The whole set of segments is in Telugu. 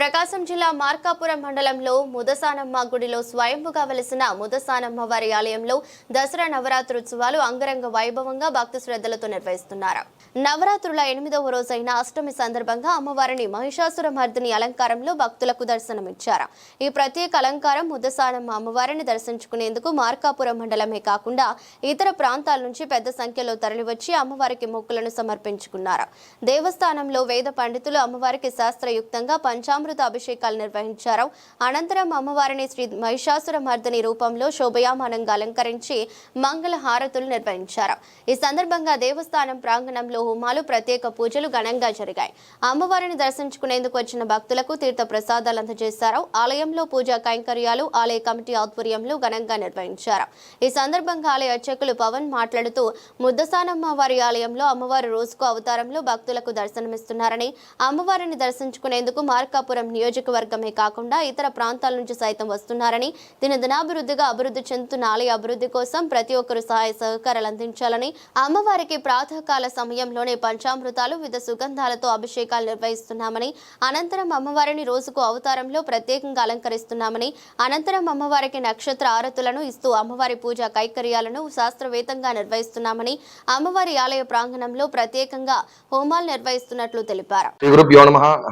ప్రకాశం జిల్లా మార్కాపురం మండలంలో ముదసానమ్మ గుడిలో స్వయంభుగా వెలిసిన ముదసానమ్మ వారి ఆలయంలో దసరా నవరాత్రోత్సవాలు అంగరంగ వైభవంగా భక్తి శ్రద్ధలతో నిర్వహిస్తున్నారు. నవరాత్రుల ఎనిమిదవ రోజైన అష్టమి సందర్భంగా అమ్మవారిని మహిషాసుర మర్దిని అలంకారంలో భక్తులకు దర్శనమిచ్చారు. ఈ ప్రత్యేక అలంకారం ముదసానమ్మ అమ్మవారిని దర్శించుకునేందుకు మార్కాపురం మండలమే కాకుండా ఇతర ప్రాంతాల నుంచి పెద్ద సంఖ్యలో తరలివచ్చి అమ్మవారికి మొక్కులను సమర్పించుకున్నారు. దేవస్థానంలో వేద పండితులు అమ్మవారికి శాస్త్రయుక్తంగా పంచామృత అభిషేకాలు నిర్వహించారు. అనంతరం అమ్మవారిని శ్రీ మహిషాసుర మర్దిని రూపంలో శోభయామానంగా అలంకరించి మంగళ హారతులు నిర్వహించారు. ఈ సందర్భంగా దేవస్థానం ప్రాంగణంలో హోమాలు ప్రత్యేక పూజలు ఘనంగా జరిగాయి. అమ్మవారిని దర్శించుకునేందుకు వచ్చిన భక్తులకు తీర్థ ప్రసాదాలు అందజేశారు. ఆలయంలో పూజా కైంకర్యాలు ఆలయ కమిటీ ఆధ్వర్యంలో ఘనంగా నిర్వహించారు. ఈ సందర్భంగా ఆలయ అర్చకులు పవన్ మాట్లాడుతూ ముద్దసానమ్మ వారి ఆలయంలో అమ్మవారి రోజుకు అవతారంలో భక్తులకు దర్శనమిస్తున్నారని అమ్మవారిని దర్శించుకునేందుకు మార్కాపురం నియోజకవర్గమే కాకుండా ఇతర ప్రాంతాల నుంచి సైతం వస్తున్నారని దినదినాభివృద్ధిగా అభివృద్ధి చెందుతున్న ఆలయ అభివృద్ధి కోసం ప్రతి ఒక్కరు సహాయ సహకారాలు అందించాలని అమ్మవారికి ప్రాతకాల సమయంలోనే పంచామృతాలు వివిధ సుగంధాలతో అభిషేకాలు నిర్వహిస్తున్నామని అనంతరం అమ్మవారిని రోజుకు అవతారంలో ప్రత్యేకంగా అలంకరిస్తున్నామని అనంతరం అమ్మవారికి నక్షత్ర ఆరతులను ఇస్తూ అమ్మవారి పూజా కైకర్యాలను శాస్త్రవేత్తంగా నిర్వహిస్తున్నామని అమ్మవారి ఆలయ ప్రాంగణంలో ప్రత్యేకంగా హోమాలు నిర్వహిస్తున్నట్లు తెలిపారు.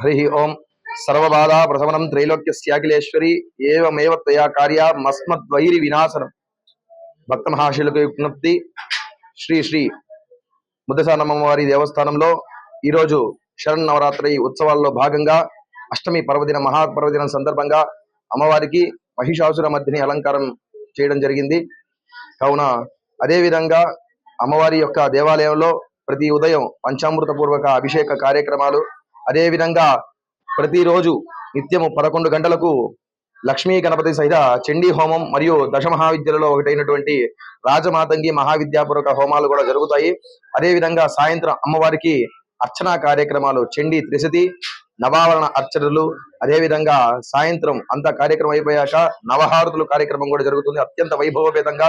హరి ఓం. సర్వబాధా త్రైలోక్య త్రైలోక్యస్యాఖిలేశ్వరి ఏవమేవ తయా కార్య మస్మద్వైరి వినాశనం. భక్త మహాశీలకు విజ్ఞప్తి. శ్రీ శ్రీ ముద్దసానమ్మవారి దేవస్థానంలో ఈరోజు శరణ్ నవరాత్రి ఉత్సవాల్లో భాగంగా అష్టమి పర్వదిన మహాపర్వదినం సందర్భంగా అమ్మవారికి మహిషాసుర మధ్యని అలంకారం చేయడం జరిగింది. కావున అదేవిధంగా అమ్మవారి యొక్క దేవాలయంలో ప్రతి ఉదయం పంచామృత పూర్వక అభిషేక కార్యక్రమాలు అదే విధంగా ప్రతిరోజు నిత్యము పదకొండు గంటలకు లక్ష్మీ గణపతి సహిత చండీ హోమం మరియు దశ మహావిద్యలలో ఒకటైనటువంటి రాజమాతంగి మహావిద్యాపూర్వక హోమాలు కూడా జరుగుతాయి. అదే విధంగా సాయంత్రం అమ్మవారికి అర్చనా కార్యక్రమాలు చండీ త్రిశతి నవావరణ అర్చనలు అదే విధంగా సాయంత్రం అంత కార్యక్రమం అయిపోయాక నవహారతులు కార్యక్రమం కూడా జరుగుతుంది. అత్యంత వైభవపేతంగా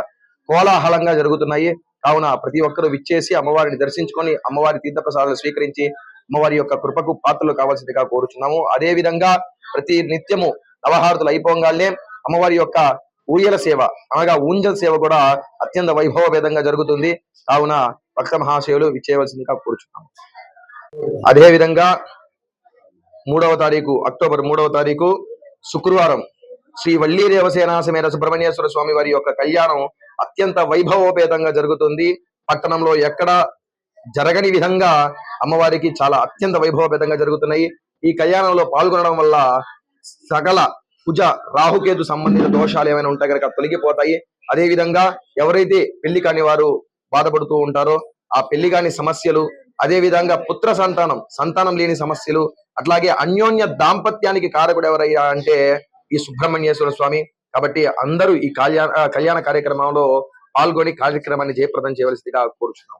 కోలాహలంగా జరుగుతున్నాయి. కావున ప్రతి ఒక్కరూ విచ్చేసి అమ్మవారిని దర్శించుకొని అమ్మవారి తీర్థప్రసాదాలు స్వీకరించి అమ్మవారి యొక్క కృపకు పాత్రలు కావాల్సిందిగా కోరుచున్నాము. అదే విధంగా ప్రతి నిత్యము నవహారతులు అయిపోగానే అమ్మవారి యొక్క ఊయల సేవ అనగా ఊంజల సేవ కూడా అత్యంత వైభవభేదంగా జరుగుతుంది. కావున భక్త మహాశయులు విచ్చేయవలసిందిగా కోరుచున్నాము. అదే విధంగా మూడవ తారీఖు అక్టోబర్ మూడవ తారీఖు శుక్రవారం శ్రీ వల్లీ దేవసేన సుబ్రహ్మణ్యేశ్వర స్వామి వారి యొక్క కళ్యాణం అత్యంత వైభవోపేతంగా జరుగుతుంది. పట్టణంలో ఎక్కడ జరగని విధంగా అమ్మవారికి చాలా అత్యంత వైభవపేతంగా జరుగుతున్నాయి. ఈ కళ్యాణంలో పాల్గొనడం వల్ల సకల కుజ రాహుకేతు సంబంధిత దోషాలు ఏమైనా ఉంటే కనుక తొలగిపోతాయి. అదే విధంగా ఎవరైతే పెళ్ళి కాని వారు బాధపడుతూ ఉంటారో ఆ పెళ్ళి కాని సమస్యలు అదే విధంగా పుత్ర సంతానం సంతానం లేని సమస్యలు అట్లాగే అన్యోన్య దాంపత్యానికి కారకుడు ఎవరయ్యా అంటే ఈ సుబ్రహ్మణ్యేశ్వర స్వామి. కాబట్టి అందరూ ఈ కళ్యాణ కళ్యాణ కార్యక్రమంలో పాల్గొని కార్యక్రమాన్ని జయప్రదం చేయవలసిందిగా కోరుచున్నాం.